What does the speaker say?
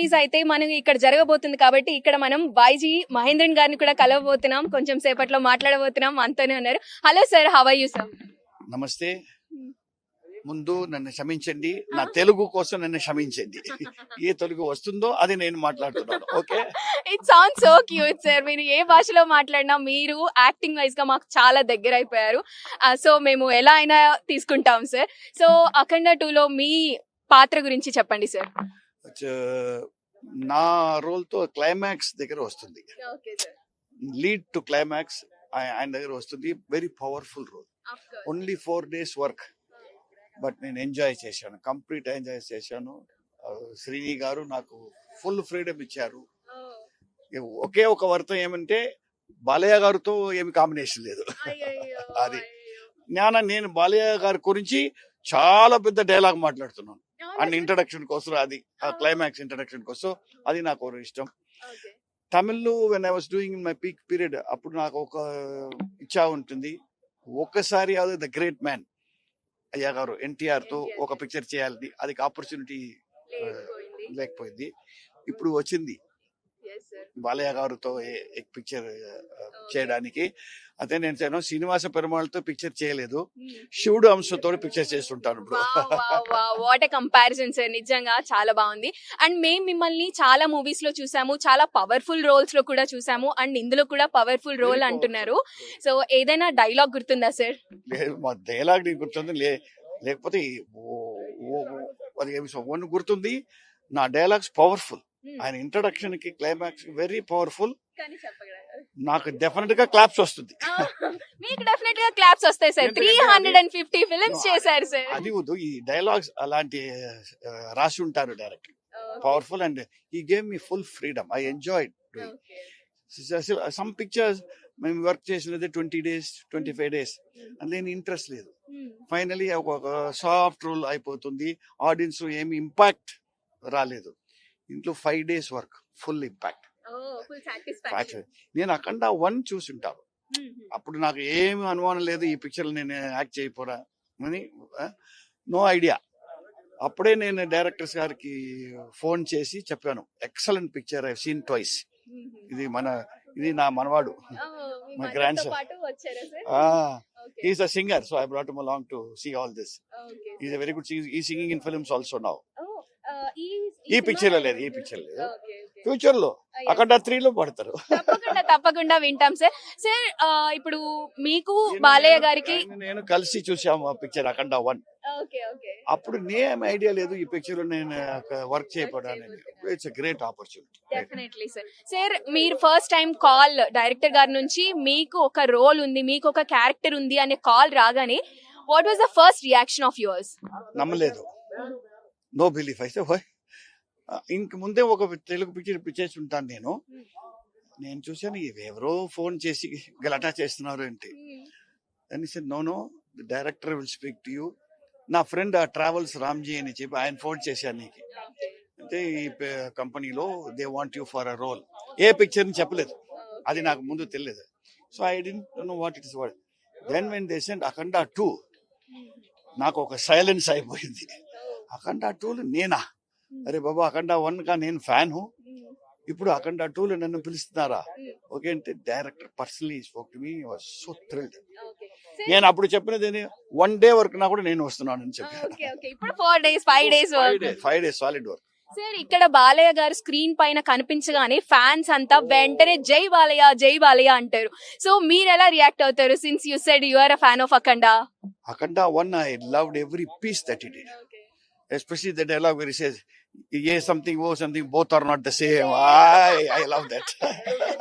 Release అయితే మనం ఇక్కడ జరగబోతుంది కాబట్టి ఇక్కడ మనం బైజీ మహేంద్రన్ గారిని కూడా కలవబోతున్నాం. కొంచెం సేపట్లో మాట్లాడబోతున్నాం. అంతనే ఉన్నారు. Hello sir how you sir నమస్తే. ముందు నన్ను క్షమించండి. నా తెలుగు కోసం నన్ను క్షమించండి. ఏ తెలుగు వస్తుందో అది నేను మాట్లాడుతున్నాను. Okay? It sound so cute sir మీరు ఏ భాషలో మాట్లాడినా మీరు యాక్టింగ్ వైజ్గా మాకు చాలా దగ్గర అయిపోయారు. సో మేము ఎలా అయినా తీసుకుంటాం సార్ సో అఖండ టూలో మీ పాత్ర గురించి చెప్పండి సార్ నా రోల్తో క్లైమాక్స్ దగ్గర వస్తుంది. లీడ్ టు క్లైమాక్స్ ఆయన దగ్గర వస్తుంది. Very powerful role. Only four days work. But నేను ఎంజాయ్ చేశాను. కంప్లీట్ ఎంజాయ్ చేశాను. శ్రీని గారు నాకు ఫుల్ ఫ్రీడమ్ ఇచ్చారు. ఒకే ఒక వర్తం ఏమంటే బాలయ్య గారితో ఏమి కాంబినేషన్ లేదు. అది. జ్ఞాన నేను బాలయ్య గారి గురించి చాలా పెద్ద డైలాగ్ మాట్లాడుతున్నాను. అండ్ ఇంట్రడక్షన్ కోసం అది ఆ క్లైమాక్స్ ఇంట్రడక్షన్ కోసం అది నాకు ఒక ఇష్టం. తమిళ్ళో when I was doing in my peak period అప్పుడు నాకు ఒక ఇచ్చా ఉంటుంది. ఒక్కసారి అది ద గ్రేట్ మ్యాన్ అయ్యా గారు ఎన్టీఆర్తో NTR. ఒక పిక్చర్ చేయాలి. అది ఆపర్చునిటీ లేకపోయింది. ఇప్పుడు వచ్చింది. బాలయ్య గారితో పిక్చర్ చేయడానికి అదే నేను చేయను శ్రీనివాస పెరుమాళ్ళతో పిక్చర్ చేయలేదు శివుడు అంశంతో పిక్చర్ చేస్తుంటాను ఇప్పుడు వాట్ కంపారిజన్ సార్ నిజంగా చాలా బాగుంది అండ్ మేము మిమ్మల్ని చాలా మూవీస్లో చూసాము చాలా పవర్ఫుల్ రోల్స్లో కూడా చూసాము అండ్ ఇందులో కూడా పవర్ఫుల్ రోల్ అంటున్నారు సో ఏదైనా డైలాగ్ గుర్తుందా సార్ మా డైలాగ్ నీకు గుర్తుంది లేకపోతే గుర్తుంది నా డైలాగ్స్ పవర్ఫుల్ ఆయన ఇంట్రడక్షన్కి క్లైమాక్స్ వెరీ పవర్ఫుల్? నాకు డెఫినెట్గా క్లాప్స్ వస్తుంది. మీకు డెఫినెట్గా క్లాప్స్ వస్తాయి sir. Three hundred and fifty films చేశారు సార్. అది వద్దు. ఈ డైలాగ్స్ అలాంటి రాసి ఉంటారు డైరెక్ట్ పవర్ఫుల్ అండ్ ఈ game me full freedom I enjoy some pictures మేము వర్క్ చేసినది twenty days twenty five days అందులో ఇంట్రెస్ట్ లేదు. ఫైనలీ ఒక సాఫ్ట్ రోల్ అయిపోతుంది. ఆడియన్స్ ఏమి ఇంపాక్ట్ రాలేదు. ఇంట్లో five days work full impact. నేను అఖండ వన్ చూసుంటాను. అప్పుడు నాకు ఏమి అనుమానం లేదు ఈ పిక్చర్ నేను యాక్ట్ చేయపోరా అని నో ఐడియా. అప్పుడే నేను డైరెక్టర్స్ గారికి ఫోన్ చేసి చెప్పాను. Excellent picture I seen twice. ఇది మన ఇది నా మనవాడు. పాటు వచ్చారా sir? Is a singer so I brought along to see all this is a very good ఈ singing in films also now ఈ పిక్చర్లో లేదు ఈ పిక్చర్ లేదు. ఫ్యూచర్లో. అక్కడ త్రీలో పడతారు. తప్పకుండా తప్పకుండా వింటాం సార్ సార్ ఇప్పుడు మీకు బాలయ్య గారికి నేను కలిసి చూసాము ఆ పిక్చర్ అఖండ వన్ అప్పుడు నేమ్ ఐడియా లేదు ఈ పిక్చర్లో నేను work చేయబడాలని it's great opportunity definitely sir sir మీరు ఫస్ట్ టైం కాల్ డైరెక్టర్ గారి నుంచి మీకు ఒక రోల్ ఉంది మీకు ఒక క్యారెక్టర్ ఉంది అనే కాల్ రాగానే what was the first reaction of yours నమ్మలేదు. నో బిలీఫ్ అయితే హోయ్ ఇంక ముందే ఒక తెలుగు పిక్చర్ పిక్చర్స్ ఉంటాను నేను. నేను చూశాను ఎవరో ఫోన్ చేసి గలాటా చేస్తున్నారు ఏంటి అని sir no no director will speak to you నా ఫ్రెండ్ ఆ ట్రావెల్స్ రామ్జీ అని చెప్పి ఆయన ఫోన్ చేశాను నీకు. అంటే ఈ కంపెనీలో they want you for a role A picture అని చెప్పలేదు. అది నాకు ముందు తెలియదు. So I didn't know what it is what then when they send Akhanda two నాకు ఒక సైలెన్స్ అయిపోయింది. అఖండ టూలు నేనా? అరే బాబా అఖండ వన్ కా నేను ఫ్యాన్. ఇప్పుడు అఖండ టూలు నన్ను పిలుస్తున్నారా? ఓకే అంటే director personally spoke to me so thrilled. నేను అప్పుడు చెప్పినది వన్ డే వర్క్ నా కూడా నేను వస్తున్నాను అని చెప్పాను. Four days five days five days solid work sir ఇక్కడ బాలయ్య గారు స్క్రీన్ పైన కనిపించగానే ఫ్యాన్స్ అంతా వెంటనే జై బాలయ్య జై బాలయ్య అంటారు. సో మీరు ఎలా రియాక్ట్ అవుతారు? Since you said you are a fan of Akhanda Akhanda one I loved every piece that it it especially the dialogue where he says, "Yeah, something, oh, something, both are not the same." I, I love that.